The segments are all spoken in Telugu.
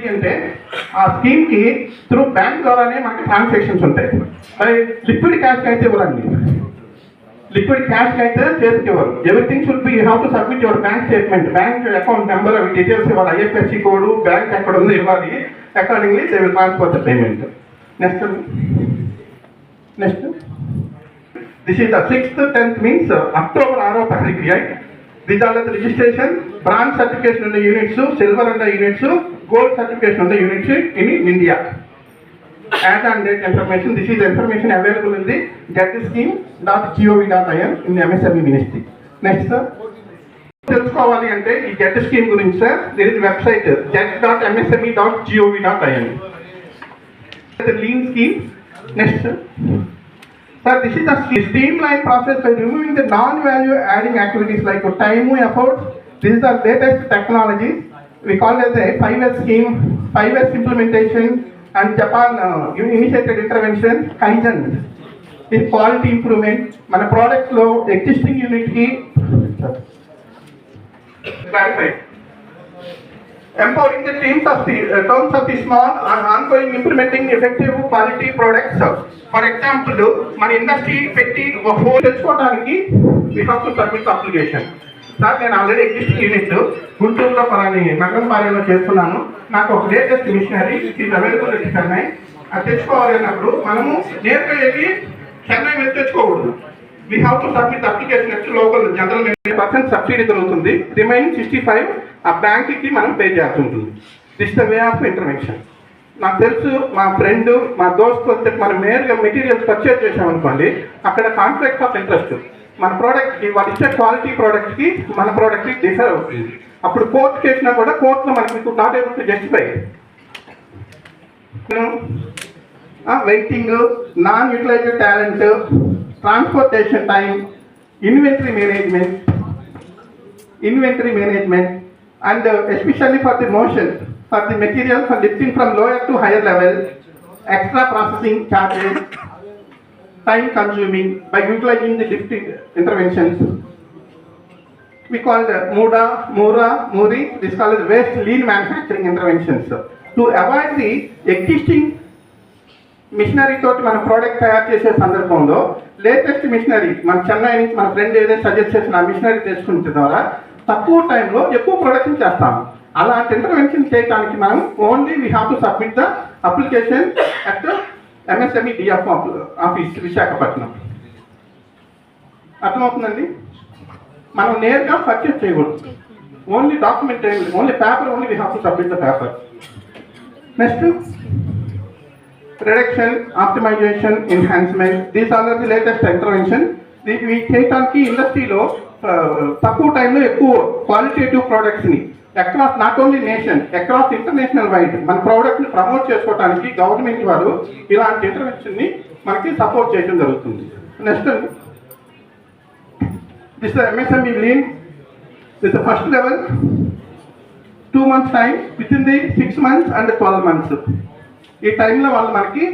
అంటే ఆ స్కీమ్కి త్రూ బ్యాంక్ ద్వారానే మనకి ట్రాన్సాక్షన్స్ ఉంటాయి. మరి లిక్విడ్ క్యాష్ అయితే ఇవ్వరండి. లిక్విడ్ క్యాష్ అయితే చేతికి ఇవ్వరు. Everything should be how to submit your bank statement. Bank account number అవి డీటెయిల్స్ ఇవ్వాలి. ఐఎఫ్ఎస్సి కోడ్ బ్యాంక్ ఎక్కడ ఉంది ఇవ్వాలి. Accordingly they will transfer the payment next next this is the sixth tenth means October ఆరో తారీఖు right these registration branch certification ఉన్న యూనిట్స్ సిల్వర్ ఉన్న యూనిట్స్ గోల్డ్ సర్టిఫికేషన్ ఉన్న units in India as and date information this is information available ఉంది get scheme dot the dot IN in MSME ministry next sir తెలుసుకోవాలి అంటే ఈ జెట్ స్కీమ్ గురించి సార్ దీని website ZED dot MSME dot GOV dot IN lean scheme next sir this is the stream process by removing the non value adding activities like like time effort this is the latest technology we call it as a five S scheme, five S implementation, and Japan uh, initiated intervention, Kaizen. is quality improvement. మన products లో existing unit కి clarified. Empowering the teams of the uh, terms of the small and ongoing implementing effective quality products. For example మన ఇండస్ట్రీ పెట్టి ఒక హోల్ తెచ్చుకోవడానికి we have to submit application sir నేను ఆల్రెడీ ఎగ్జిస్టింగ్ యూనిట్ గుంటూరులో పలాని నగరంపాలెంలో చేస్తున్నాను. నాకు ఒక లేటెస్ట్ మిషనరీ ఇది అవైలబుల్ ఇట్ చెన్నై అది తెచ్చుకోవాలి అన్నప్పుడు మనము నేరుగా వెళ్ళి చెన్నై వెళ్ళి తెచ్చుకోకూడదు. We have to submit application వచ్చి లోకల్ జనరల్ పర్సెంట్ సబ్సిడీ దొరుకుతుంది రిమైనింగ్ సిక్స్టీ ఫైవ్ ఆ బ్యాంక్కి మనం పే చేయాల్సి ఉంటుంది. This the way of intervention నాకు తెలుసు మా ఫ్రెండ్ మా దోస్తు వస్తే మనం నేరుగా మెటీరియల్స్ పర్చేజ్ చేసామనుకోండి అక్కడ కాంట్రాక్ట్ ఆఫ్ ఇంట్రెస్ట్ మన ప్రోడక్ట్కి వాళ్ళు ఇచ్చే క్వాలిటీ ప్రోడక్ట్కి మన ప్రోడక్ట్కి డిఫర్ అవుతుంది. అప్పుడు కోర్టు చేసినా కూడా కోర్టులో మనకి not able to justify waiting non utilized talent transportation time inventory management inventory management and uh, especially for the motion for the material for lifting from lower to higher level extra processing charges time consuming by utilizing the lifting interventions we call the muda mura muri this called as waste lean manufacturing interventions to avoid the existing machinery తోటి మన ప్రోడక్ట్ తయారు చేసే సందర్భంలో లేటెస్ట్ మిషనరీ మన చెన్నై నుంచి మన ఫ్రెండ్ ఏదైతే సజెస్ట్ చేసిన ఆ మిషనరీ తెచ్చుకుంటే ద్వారా తక్కువ టైంలో ఎక్కువ ప్రొడక్షన్ చేస్తాము. అలాంటి ఇంటర్వెన్షన్ చేయడానికి మనం only we have to submit the application at MSME DF office Visakhapatnam అర్థమవుతుందండి? మనం నేరుగా పర్చేస్ చేయకూడదు. Only document only paper only we have to submit the paper next reduction, optimization enhancement these are the latest intervention దీనికి చేయటానికి ఇండస్ట్రీలో తక్కువ టైంలో ఎక్కువ qualitative ప్రోడక్ట్స్ని across not only nation across international wide మన ప్రోడక్ట్ని ప్రమోట్ చేసుకోవడానికి గవర్నమెంట్ వారు ఇలాంటి ఇంటర్వెన్షన్ని మనకి సపోర్ట్ చేయడం జరుగుతుంది. Next this MSME lean this first level two months time within the six months and twelve months ఈ టైంలో వాళ్ళు మనకి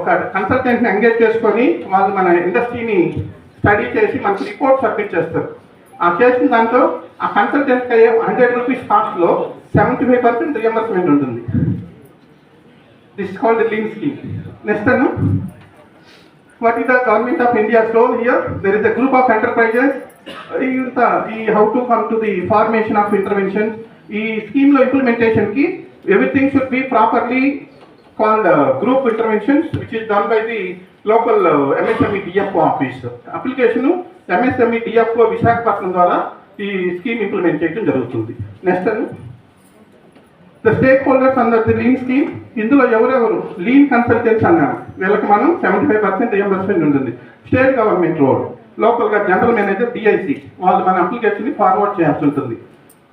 ఒక కన్సల్టెంట్ని ఎంగేజ్ చేసుకొని వాళ్ళు మన ఇండస్ట్రీని స్టడీ చేసి మనకి రిపోర్ట్ సబ్మిట్ చేస్తారు. ఆ చేసిన దాంట్లో ఆ కన్సల్టెంట్కి అయ్యే హండ్రెడ్ రూపీస్ కాస్ట్లో సెవెంటీ ఫైవ్ పర్సెంట్ రియంబర్స్మెంట్ ఉంటుంది. This called link scheme next Anu what is the government of India role here there is a group of enterprises ఇంత ఈ how to come to the formation of intervention ఈ స్కీమ్లో ఇంప్లిమెంటేషన్కి కి everything should be properly called group interventions which is done by the local MSME DFO office application MSME DFO Visakhapatnam ద్వారా ఈ స్కీమ్ ఇంప్లిమెంట్ చేయడం జరుగుతుంది. Next the stakeholders under the lean scheme ఇందులో ఎవరెవరు? లీన్ కన్సల్టెంట్స్ అన్నారు. వీళ్ళకి మనం సెవెంటీ ఫైవ్ పర్సెంట్ రియంబర్స్మెంట్ ఉంటుంది స్టేట్ గవర్నమెంట్ రోడ్ లోకల్గా జనరల్ మేనేజర్ డిఐసి వాళ్ళు మన అప్లికేషన్ని ఫార్వర్డ్ చేయాల్సి ఉంటుంది.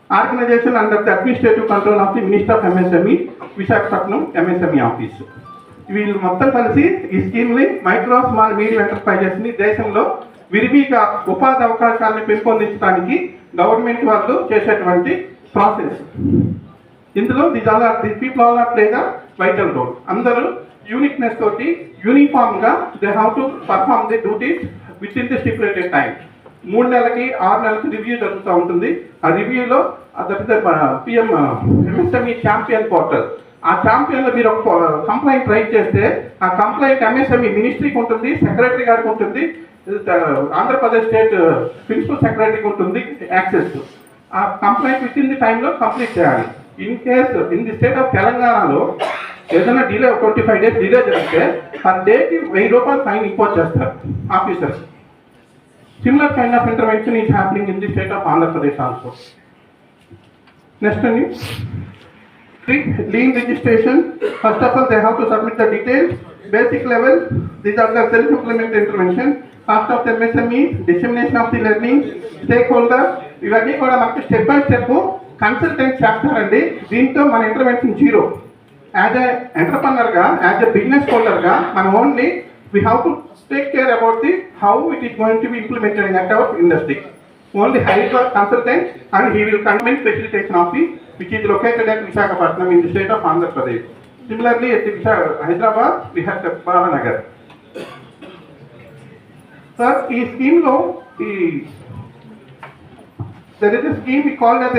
Organisation under the administrative control of the minister of MSME Visakhapatnam MSME office వీళ్ళు మొత్తం కలిసి ఈ స్కీమ్ని మైక్రో స్మాల్ మీడియం ఎంటర్ప్రైజెస్ని దేశంలో విరివిగా ఉపాధి అవకాశాలను పెంపొందించడానికి గవర్నమెంట్ వాళ్ళు చేసేటువంటి ప్రాసెస్. ఇందులో this all are the people all are ప్లేగా vital role అందరూ యూనిక్నెస్ తోటి యూనిఫామ్గా they have to perform the duties within the stipulated time మూడు నెలలకి ఆరు నెలలకి రివ్యూ జరుగుతూ ఉంటుంది. ఆ రివ్యూలో పిఎం ఎంఎస్ఎంఈ ఛాంపియన్ పోర్టల్ ఆ ఛాంపియన్లో మీరు ఒక కంప్లైంట్ రైట్ చేస్తే ఆ కంప్లైంట్ ఎంఎస్ఎంఈ మినిస్ట్రీకి ఉంటుంది సెక్రటరీ గారికి ఉంటుంది ఆంధ్రప్రదేశ్ స్టేట్ ప్రిన్సిపల్ సెక్రటరీకి ఉంటుంది యాక్సెస్ ఆ కంప్లైంట్ విత్ ఇన్ ది టైంలో కంప్లీట్ చేయాలి in case in the state of తెలంగాణలో ఏదైనా delay twenty five days delay జరిగితే పర్ డేకి వెయ్యి రూపాయలు ఫైన్ ఇంపోజ్ చేస్తారు officers similar kind of intervention is happening in the state of Andhra Pradesh also next అండి lien registration first of all they have to submit the details basic level, these are the self-implement intervention, cost of MSME, dissemination of the learning, stakeholder, ఇవన్నీ కూడా మనకి స్టెప్ బై స్టెప్ కన్సల్టెంట్ చేస్తారండి దీంతో మన ఇంటర్వెన్షన్ జీరో యాజ్ ఎ ఎంటర్ప్రనర్గా యాజ్ ఎ బిజినెస్ హోల్డర్గా మనం only we how to take care about the how it is going to be implemented at our industry only Hyderabad consultant and he will convene facilitation of the which is located at Visakhapatnam in the state of Andhra Pradesh Similarly, at Timsagar, Hyderabad, we have sir ఈ స్కీమ్లో ఈ there is scheme we called as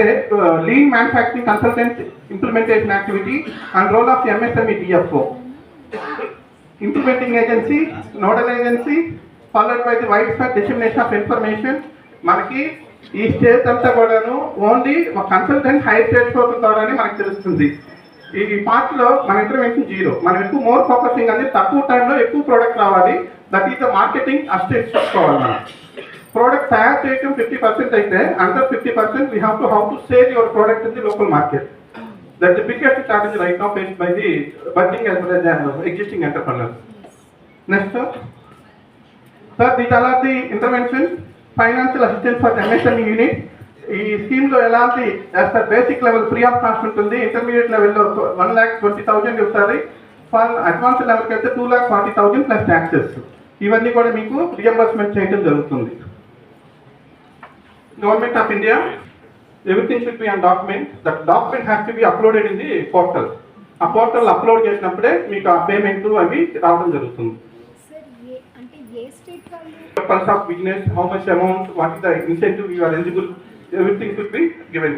lean manufacturing consultant implementation activity and role of MSME DFO implementing agency nodal agency followed by the wide spot dissemination of information మనకి ఈ స్టేట్ అంతా కూడాను ఓన్లీ ఒక కన్సల్టెంట్ హైర్ చేసుకోవడం ద్వారానే మనకు తెలుస్తుంది ఈ పార్ట్లో మన ఇంటర్వెన్షన్ జీరో మనం ఎక్కువ మోర్ ఫోకసింగ్ అనేది తక్కువ టైంలో ఎక్కువ ప్రోడక్ట్ రావాలి దట్ ఈస్ ద మార్కెటింగ్ అస్టేట్ చూసుకోవాలి మనం ప్రోడక్ట్ తయారు చేయటం ఫిఫ్టీ పర్సెంట్ అయితే under fifty percent we have to how to sale your product in the local market that the biggest challenge right now face by the burning as well as existing entrepreneurs next sir these are the intervention financial assistance for MSME unit ఈ స్కీమ్లో ఎలాంటి as per basic level free of cost ఉంటుంది. ఇంటర్మీడియట్ లెవెల్లో వన్ ల్యాక్ ట్వంటీ థౌజండ్ ఇస్తారు ఫర్ అడ్వాన్స్ లెవెల్కి అయితే two lakh forty thousand plus taxes ఇవన్నీ కూడా మీకు రియంబర్స్మెంట్ చేయడం జరుగుతుంది. Government of India everything should be on document. That document has to be uploaded in the portal. ఆ పోర్టల్ అప్లోడ్ చేసినప్పుడే మీకు ఆ పేమెంట్ అవి రావడం జరుగుతుంది. Purpose of business how much amount what is the incentive you are eligible everything should be given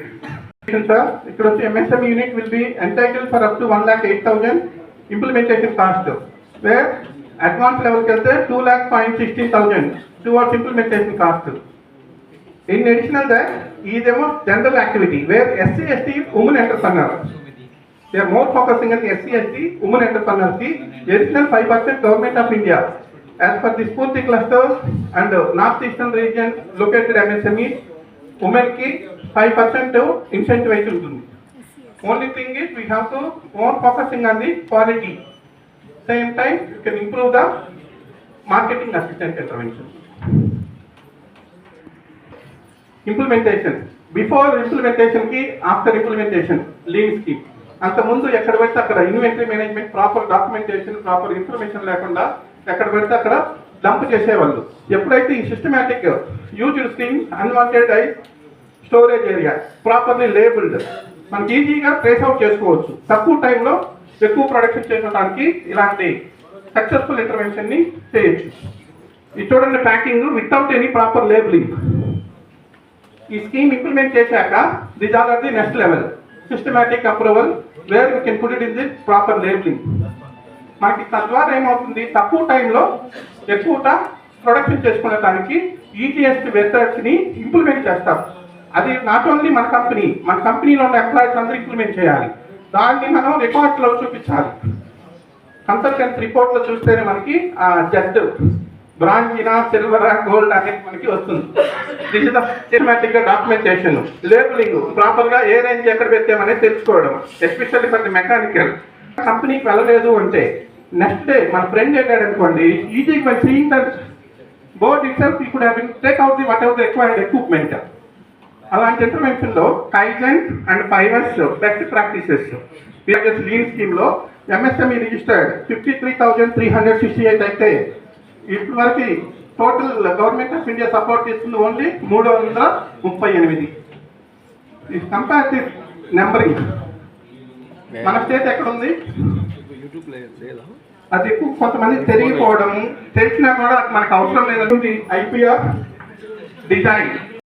sir ఇక్కడ వచ్చి MSM unit will be entitle for up to one lakh eight thousand implementation cost where advance లెవెల్కి వెళ్తే two lakh point sixteen thousand towards implementation cost In additional that, ఇదేమో general activity where SC, ST, women entrepreneur. They are more focusing on the SC, ST, women entrepreneurs. కి Additional five percent government of India. As per the Spurti cluster and uh, North Eastern region located MSME, ఉమెన్కి ఫైవ్ పర్సెంట్ ఇన్సెంటివ్ అయితే ఉంటుంది only thing is we have to own focusing on the quality same time you can improve the marketing assistant intervention implementation before ఇంప్లిమెంటేషన్కి after implementation lean scheme అంతకుముందు ఎక్కడ పెడితే అక్కడ inventory management proper documentation proper information లేకుండా ఎక్కడ పెడితే అక్కడ డంప్ చేసేవాళ్ళు. ఎప్పుడైతే ఈ systematic used scheme unwanted I storage area properly labelled మనకి ఈజీగా ట్రేస్ అవుట్ చేసుకోవచ్చు. తక్కువ టైంలో ఎక్కువ ప్రొడక్షన్ చేసుకోవడానికి ఇలాంటి సక్సెస్ఫుల్ ఇంటర్వెన్షన్ని చేయొచ్చు. ఇది చూడండి packing without any proper labelling ఈ స్కీమ్ ఇంప్లిమెంట్ చేశాక this are the next level systematic approval where you can put it in the proper labelling మనకి తద్వారా ఏమవుతుంది? తక్కువ టైంలో ఎక్కువ ప్రొడక్షన్ చేసుకునే దానికి ఈటీఎస్టీ మెథడ్స్ని ఇంప్లిమెంట్ చేస్తాం అది నాట్ ఓన్లీ మన కంపెనీ మన కంపెనీలో ఉన్న ఎంప్లాయీస్ అందరూ ఇంప్లిమెంట్ చేయాలి. దాన్ని మనం రికార్డ్స్ చూపించాలి. కన్సల్టెన్స్ రిపోర్ట్లో చూస్తేనే మనకి ఆ జడ్ బ్రాంజినా సిల్వరా గోల్డ్ అనేది మనకి వస్తుంది. This is the documentation labelling ప్రాపర్గా ఏ రేంజ్ ఎక్కడ పెట్టామనేది తెలుసుకోవడం ఎస్పెషల్లీ ఫర్ ది మెకానికల్ కంపెనీకి వెళ్ళలేదు అంటే నెక్స్ట్ డే మన ఫ్రెండ్ వెళ్ళాడు అనుకోండి easy by seeing that board itself you could take out the whatever required equipment అలాంటి ఇంటర్వెన్షన్లో kaizen and five S best practices PS lean స్కీమ్లో MSME registered fifty three thousand three hundred sixty eight అయితే ఇప్పటి వరకు total government of India support ఇస్తుంది ఓన్లీ మూడు వందల ముప్పై ఎనిమిది. కంపేర్ నెంబరింగ్ మన స్టేట్ ఎక్కడ ఉంది అది ఎక్కువ కొంతమంది తెలియకపోవడం తెలిసినా కూడా అది మనకు అవసరం లేదండి ఐపీఆర్ డిజైన్.